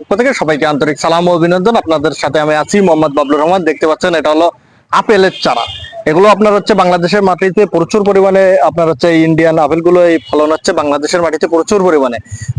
পক্ষ থেকে। সবাইকে আন্তরিক সালাম অভিনন্দন। আপনাদের সাথে আমি আছি মোহাম্মদ রহমান। দেখতে পাচ্ছেন, এটা হলো আপেলের চারা। এগুলো আপনার হচ্ছে বাংলাদেশের মাটিতে প্রচুর পরিমাণে আপনার হচ্ছে ইন্ডিয়ান আপেলগুলো এই ফলন হচ্ছে বাংলাদেশের মাটিতে প্রচুর পরিমাণে।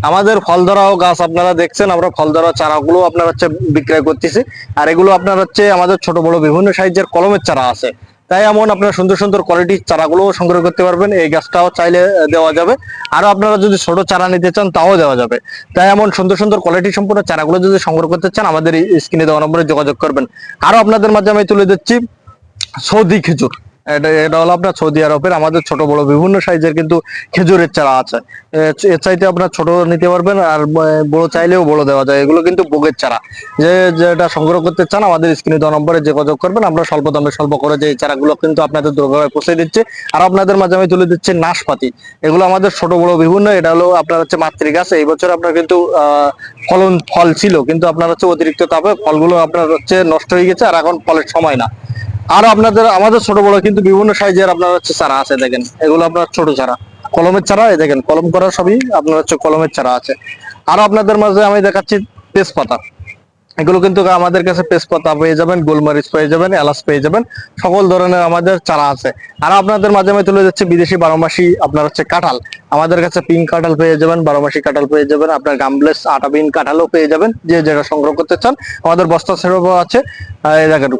আমাদের ফল ধরাও গাছ আপনারা দেখছেন, আমরা ফল ধরা চারাগুলো আপনার হচ্ছে বিক্রয় করতেছি। আর এগুলো আপনার হচ্ছে আমাদের ছোট বড় বিভিন্ন সাইজের কলমের চারা আছে। তাই এমন আপনারা সুন্দর সুন্দর কোয়ালিটির চারাগুলো সংগ্রহ করতে পারবেন। এই গাছটাও চাইলে দেওয়া যাবে। আরও আপনারা যদি ছোট চারা নিতে চান, তাও দেওয়া যাবে। তাই এমন সুন্দর সুন্দর কোয়ালিটি সম্পূর্ণ চারাগুলো যদি সংগ্রহ করতে চান, আমাদের স্ক্রিনে দেওয়া নম্বরে যোগাযোগ করবেন। আরও আপনাদের মাঝে আমি তুলে দিচ্ছি সৌদি খেজুর। এটা এটা হলো আপনার সৌদি আরবের, আমাদের ছোট বড় বিভিন্ন সাইজের কিন্তু খেজুরের চারা আছে। এর চাইতে আপনার ছোট নিতে পারবেন আর বড় চাইলেও বড় দেওয়া যায়। এগুলো কিন্তু বোগের চারা। যে, যেটা সংগ্রহ করতে চান, আমাদের স্ক্রিনে দেওয়া নম্বরে যোগাযোগ করবেন। আমরা স্বল্প দামে স্বল্প করে যে চারাগুলো কিন্তু আপনাদের দোকানে পৌঁছে দিচ্ছে। আর আপনাদের মাঝে আমি তুলে দিচ্ছি নাশপাতি। এগুলো আমাদের ছোট বড় বিভিন্ন, এটা হলো আপনার হচ্ছে মাতৃ গাছ এই বছর আপনার কিন্তু ফলন, ফল ছিল, কিন্তু আপনার হচ্ছে অতিরিক্ত তাপে ফলগুলো আপনার হচ্ছে নষ্ট হয়ে গেছে, আর এখন ফলের সময় না। আর আপনাদের, আমাদের ছোট বড় কিন্তু বিভিন্ন সাইজের আপনার হচ্ছে চারা আছে, দেখেন। এগুলো আপনার ছোট চারা। কলমের চারা, এই দেখেন, কলম করা সবই আপনার হচ্ছে কলমের চারা আছে। আরও আপনাদের মাঝে আমি দেখাচ্ছি তেজপাতা। এগুলো কিন্তু আমাদের কাছে তেজপাতা পেয়ে যাবেন, গোলমরিচ পেয়ে যাবেন, এলাচ পেয়ে যাবেন। সকল ধরনের আমাদের চারা আছে। আর আপনাদের মাঝে আমি তুলে যাচ্ছে বিদেশি বারোমাসি, আপনার হচ্ছে কাঁঠাল। আমাদের কাছে পিঙ্ক কাঁঠাল পেয়ে যাবেন, বারোমাসি কাঁঠাল পেয়ে যাবেন। আপনার গামলেস আটা বিন কাঁঠালও পেয়ে যাবেন। যে যেটা সংগ্রহ করতে চান, আমাদের বস্তা সেরকম আছে।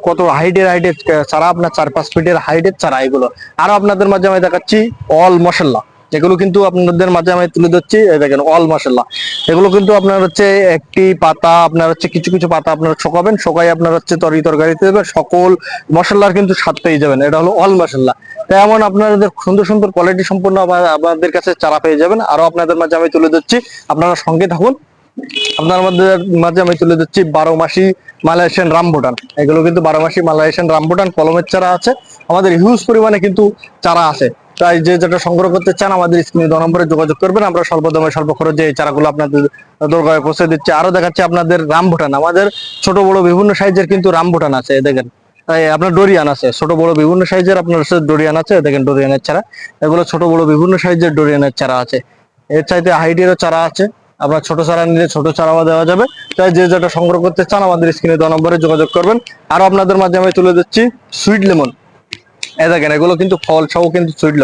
কত হাইটের হাইটের চারা, আপনার চার পাঁচ ফিটের হাইটের চারা এগুলো। আর আপনাদের মাঝে আমি দেখাচ্ছি অল মশলা। এগুলো কিন্তু আপনাদের মাঝে আমি তুলে ধরছি দেখেন অল মশলা এগুলো কিন্তু আপনার হচ্ছে একটি পাতা, আপনার হচ্ছে কিছু কিছু পাতা আপনারা শোকাবেন শোকাই আপনার হচ্ছে তরি তরকারিতে দেবেন সকল মশলার কিন্তু স্বাদ পেয়ে যাবেন, এটা হলো অল মশলা তাই এমন আপনাদের সুন্দর সুন্দর কোয়ালিটি সম্পূর্ণ আপনাদের কাছে চারা পেয়ে যাবেন, আরও আপনাদের মাঝে আমি তুলে ধরছি, আপনারা সঙ্গে থাকুন। আপনার মধ্যে, মাঝে আমি তুলে দিচ্ছি বারো মাসি মালয়েশিয়ান রামবুটান এগুলো কিন্তু বারো মাসি মালয়েশিয়ান রামবুটান কলমের চারা আছে। আমাদের হিউজ পরিমাণে কিন্তু চারা আছে। তাই যে যেটা সংগ্রহ করতে চান আমাদের স্ক্রিনে দ নম্বরে যোগাযোগ করবেন। আমরা স্বল্প দামে, স্বল্প খরচে এই চারাগুলো আপনাদের দরকারে পৌঁছে দিচ্ছি। আরও দেখাচ্ছি আপনাদের রামবুটান আমাদের ছোট, বড় বিভিন্ন সাইজের কিন্তু রামবুটান আছে দেখেন। আপনার ডোরিয়ান আছে, ছোট, বড় বিভিন্ন সাইজের আপনার ডোরিয়ান আছে, দেখেন ডোরিয়ানের চারা। এগুলো ছোট, বড় বিভিন্ন সাইজের ডোরিয়ানের চারা আছে। এর চাইতে হাইটেরও চারা আছে। আপনার ছোট চারা নিলে ছোট চারাও দেওয়া যাবে। তাই যে যেটা সংগ্রহ করতে চান আমাদের স্ক্রিনে দেওয়া নম্বরে যোগাযোগ করবেন। আর আপনাদের মাঝে আমি তুলে দিচ্ছি সুইট লেমন। এই দেখেন, এগুলো কিন্তু ফল সহ কিন্তু সুইট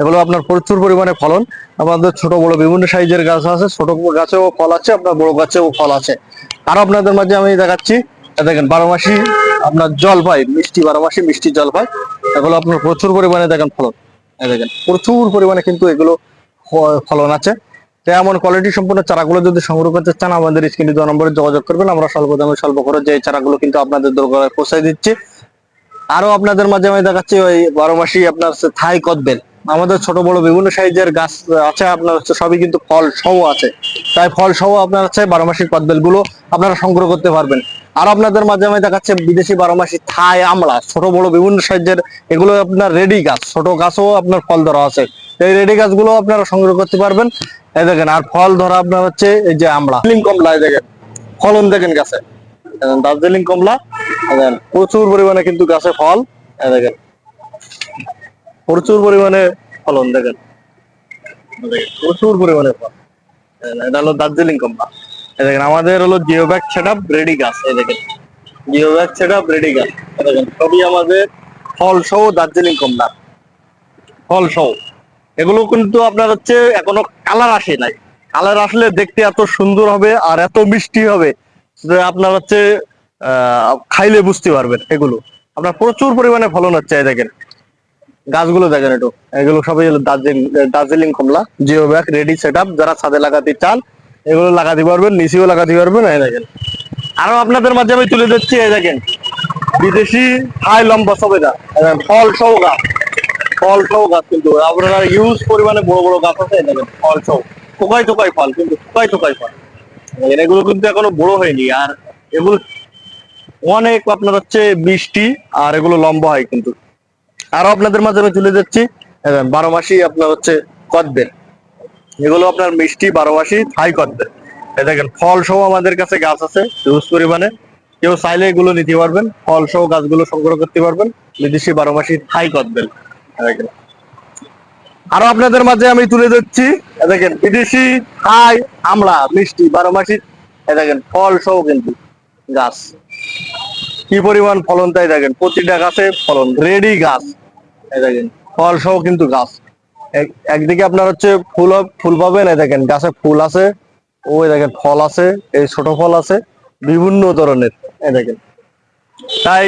এগুলো আপনার প্রচুর পরিমাণে ফলন। আমাদের ছোট বড় বিভিন্ন সাইজের গাছ আছে, ছোট গাছেও ফল আছে, আপনার বড় গাছেও ফল আছে। আর আপনাদের মাঝে আমি দেখাচ্ছি দেখেন বারো মাসি আপনার জলপাই, মিষ্টি বারো মাসি মিষ্টি জলপাই। এগুলো আপনার প্রচুর পরিমাণে দেখেন ফলন। দেখেন, প্রচুর পরিমাণে কিন্তু এগুলো ফলন আছে। তাই এমন কোয়ালিটি সম্পূর্ণ চারাগুলো যদি সংগ্রহ করতে চান, আমাদের স্ক্রিনে দেওয়া নম্বরে যোগাযোগ করবেন। আমরা স্বল্প দামে স্বল্প খরচ যে চারাগুলো কিন্তু আপনাদের দরকারে পৌঁছাই দিচ্ছি। আরও আপনাদের মাঝে আমি দেখাচ্ছি ওই বারো মাসি আপনার থাই কদবেল আমাদের ছোট বড় বিভিন্ন সাইজের গাছ আছে, আপনার হচ্ছে সবই কিন্তু ফল সহ আছে। তাই ফল সহ আপনার হচ্ছে বারো মাসির কদবেলগুলো আপনারা সংগ্রহ করতে পারবেন। আর আপনাদের মাঝে আমি দেখাচ্ছে বিদেশি বারো মাসি থাই আমলা, ছোট বড় বিভিন্ন সাইজের এগুলো আপনার রেডি গাছ, ছোট গাছও আপনার ফল ধরা আছে। এই রেডি গাছগুলো আপনারা সংগ্রহ করতে পারবেন। এই দেখেন, আর ফল ধরা আপনার হচ্ছে এই যে আমলা। কমলা দেখেন। ফলন দেখেন গাছে। দার্জিলিং কমলা দেখেন, প্রচুর পরিমাণে কিন্তু গাছে ফল। দেখেন প্রচুর পরিমাণে ফলন দেখেন। প্রচুর পরিমাণে ফল। এটা হলো দার্জিলিং কমলা দেখেন আমাদের হলো জিও ব্যাগ আপ রেডি গাছ এই দেখেন। জিও ব্যাগ আপ রেডি গাছ দেখেন সবই আমাদের ফল সহ দার্জিলিং কমলা ফল সহ। এগুলো কিন্তু আপনার হচ্ছে এখনও কালার আসে নাই। কালার আসলে দেখতে এত সুন্দর হবে আর এত মিষ্টি হবে আপনার হচ্ছে খাইলে বুঝতে পারবেন এগুলো। আপনার প্রচুর পরিমাণে ফলন হচ্ছে, এই দেখেন। গাছগুলো দেখেন একটু। এগুলো সবই হলো দার্জিলিং দার্জিলিং কমলা জিও ব্যাগ রেডি সেট যারা ছাদে লাগাতে চান, এগুলো লাগাতে পারবেন, নিচেও লাগাতে পারবেন, এই দেখেন। আরও আপনাদের মাঝে আমি তুলে দিচ্ছি এই দেখেন। বিদেশি হাই লম্বা সবেদা। ফল সহ গাছ। ফল সহ গাছ কিন্তু। আপনারা ইউজ পরিমাণে বড় বড় গাছ আছে দেখেন, ফল সহ। টোকাই টোকাই ফল, কিন্তু টোকাই টোকাই ফল। এগুলো কিন্তু এখনও বড় হয়নি, আর এগুলো অনেক আপনার হচ্ছে বৃষ্টি আর এগুলো লম্বা হয় কিন্তু। আরও আপনাদের মাঝে আমি তুলে যাচ্ছি বারো মাসি আপনার হচ্ছে কদবেল। এগুলো আপনার মিষ্টি বারো মাসি থাই কদবেল। এই দেখেন ফল সহ আমাদের কাছে গাছ আছে, হিউজ পরিমাণে। কেউ চাইলে এগুলো নিতে পারবেন ফল সহ গাছগুলো সংগ্রহ করতে পারবেন, বিদেশি বারো মাসি থাই কদবেল। দেখেন। আরও আপনাদের মাঝে আমি তুলে এই দেখেন, বিদেশি থাই আমলা, মিষ্টি বারো মাসি দেখেন ফল সহ কিন্তু গাছ। কি পরিমাণ ফলন তাই দেখেন, প্রতিটা গাছে ফলন, রেডি গাছ। দেখেন, ফল সহ কিন্তু গাছ। একদিকে আপনার হচ্ছে ফুল ফুল পাবেন দেখেন, গাছে ফুল আছে ওই দেখেন, ফল আছে, এই ছোট ফল আছে, বিভিন্ন ধরনের দেখেন। তাই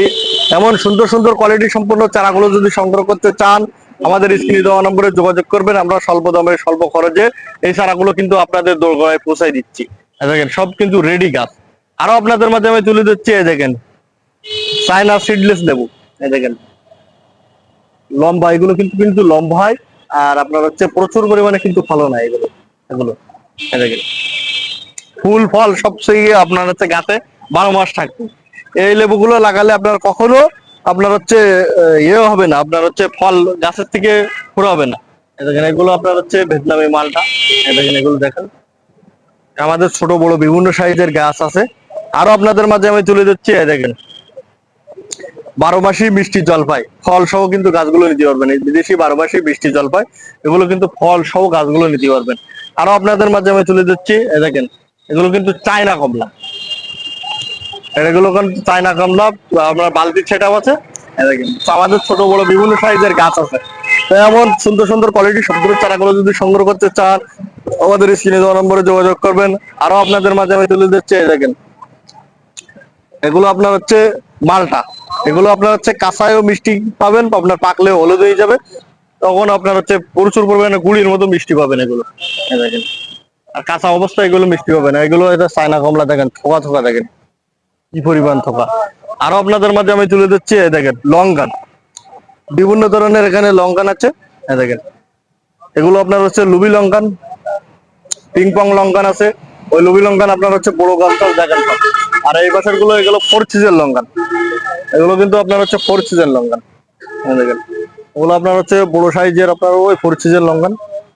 এমন সুন্দর সুন্দর কোয়ালিটি সম্পন্ন চারাগুলো যদি সংগ্রহ করতে চান, আমাদের স্ক্রিনে দেওয়া নম্বরে যোগাযোগ করবেন, আমরা স্বল্প দামে, স্বল্প খরচে এই চারাগুলো কিন্তু আপনাদের দোরগোড়ায় পৌঁছাই দিচ্ছি। দেখেন, সব কিন্তু রেডি গাছ। আরও আপনাদের মাধ্যমে তুলে দিচ্ছি দেখেন চায়না সিডলেস লেবু এই দেখেন। লম্বা, এগুলো কিন্তু কিন্তু লম্বা হয়, আর আপনার হচ্ছে প্রচুর পরিমাণে কিন্তু ফলন হয় এগুলো এগুলো। এই দেখেন। ফুল ফল সবচেয়ে আপনার হচ্ছে গাছে বারো মাস থাকবে এই লেবুগুলো লাগালে আপনার কখনো আপনার হচ্ছে ইয়ে হবে না, আপনার হচ্ছে ফল গাছের থেকে পুরো হবে না। দেখেন, এগুলো আপনার হচ্ছে ভিয়েতনামি মালটা। দেখেন, এগুলো দেখেন। আমাদের ছোট বড় বিভিন্ন সাইজের গাছ আছে। আরও আপনাদের মাঝে আমি তুলে দিচ্ছি দেখেন। বারো মাসি মিষ্টি জলপাই। ফল সহ কিন্তু গাছগুলো নিতে পারবেন। এই বিদেশি বারো মাসি মিষ্টি জলপাই, এগুলো কিন্তু ফল সহ গাছগুলো নিতে পারবেন। আরও আপনাদের মাঝে আমি তুলে দিচ্ছি দেখেন, এগুলো কিন্তু চায়না কমলা। এগুলো চায়না কমলা, আপনার বালতির সেটাও আছে। দেখেন আমাদের ছোট বড় বিভিন্ন সাইজের গাছ আছে। এমন সুন্দর সুন্দর কোয়ালিটি সবগুলো চারাগুলো যদি সংগ্রহ করতে চান, আমাদের স্ক্রিনে দেওয়া নম্বরে যোগাযোগ করবেন। আরও আপনাদের মাঝে আমি তুলে দিচ্ছি দেখেন। এগুলো আপনার হচ্ছে মালটা। এগুলো আপনার হচ্ছে কাঁচায়ও মিষ্টি পাবেন, আপনার পাকলেও হলুদ হয়ে যাবে। তখন আপনার হচ্ছে প্রচুর পরিমাণে গুড়ির মতো মিষ্টি পাবেন এগুলো। আর কাঁচা অবস্থায় এগুলো মিষ্টি পাবে না। এগুলো এটা চায়না কমলা দেখেন, থোকা থোকা দেখেন। কি পরিমাণ থোকা। আরও আপনাদের মাঝে আমি তুলে দিচ্ছি দেখেন, লঙ্কান। বিভিন্ন ধরনের এখানে লঙ্কান আছে, এই দেখেন। এগুলো আপনার হচ্ছে লুবি লঙ্কান পিং পং লঙ্কান আছে। ওই লুবি লঙ্কান আপনার হচ্ছে বড় গাছটা দেখেন। আর এই বছরগুলো এগুলো ফোর সিজন লঙ্কান। এগুলো কিন্তু আপনার হচ্ছে ফোর সিজন লঙ্কান। দেখেন ওগুলো আপনার হচ্ছে বড় সাইজের আপনার ওই ফোর সিজন লঙ্কান,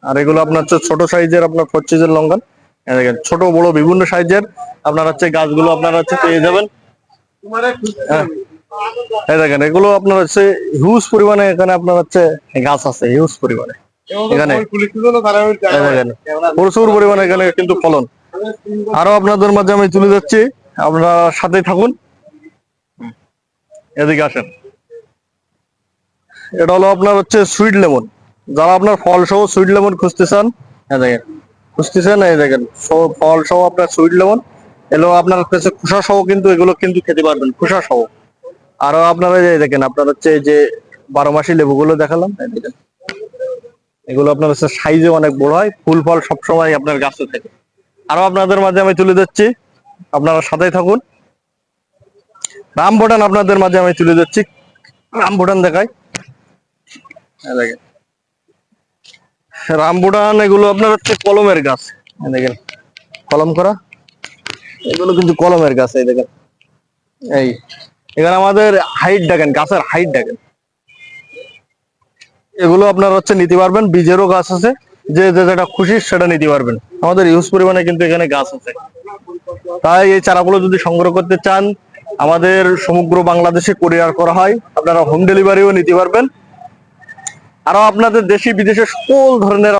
আর এগুলো আপনার হচ্ছে ছোট সাইজের আপনার ফোর সিজন লঙ্কান। দেখেন, ছোট, বড় বিভিন্ন সাইজের আপনার হচ্ছে গাছগুলো আপনার হচ্ছে পেয়ে যাবেন। হ্যাঁ। দেখেন, এগুলো আপনার হচ্ছে হিউজ পরিমাণে এখানে আপনার হচ্ছে গাছ আছে হিউজ পরিমাণে। এখানে প্রচুর পরিমাণে এখানে কিন্তু ফলন। আরও আপনাদের মাঝে আমি তুলে যাচ্ছি আপনারা সাথে থাকুন। এদিকে আসেন। এটা হলো আপনার হচ্ছে সুইট লেমন যারা আপনার ফল সহ সুইট লেমন খুঁজতে চান হ্যাঁ দেখেন, খুঁজতেছেন, এই দেখেন, ফল সহ আপনার সুইট লেমন এগুলো আপনার কাছে খোসা সহ কিন্তু এগুলো কিন্তু খেতে পারবেন, খোসা সহ। আরও আপনারা দেখেন, আপনার হচ্ছে যে বারো মাসি লেবুগুলো দেখালাম এগুলো আপনার হচ্ছে সাইজে অনেক বড় হয়, ফুল ফল সবসময় আপনার গাছে থাকে। আরও আপনাদের মাঝে আমি তুলে দিচ্ছি আপনারা সাথেই থাকুন। রাম ভুটান আপনাদের মাঝে আমি তুলে দিচ্ছি রাম ভুটান দেখাই। রাম এগুলো আপনার হচ্ছে কলমের গাছ। দেখেন, কলম করা। এগুলো কিন্তু কলমের গাছ, এই দেখেন। এই, এখানে আমাদের হাইট দেখেন, গাছের হাইট দেখেন। এগুলো আপনার হচ্ছে নিতে পারবেন, বীজেরও গাছ আছে। যে যেটা খুশি সেটা নিতে পারবেন। আমাদের ইউজ পরিমাণে কিন্তু এখানে গাছ আছে। তাই এই চারাগুলো যদি সংগ্রহ করতে চান, আমাদের সমগ্র বাংলাদেশে কোরিয়ার করা হয়। আপনারা হোম ডেলিভারিও নিতে পারবেন। আরও আপনাদের দেশি বিদেশে সকল ধরনের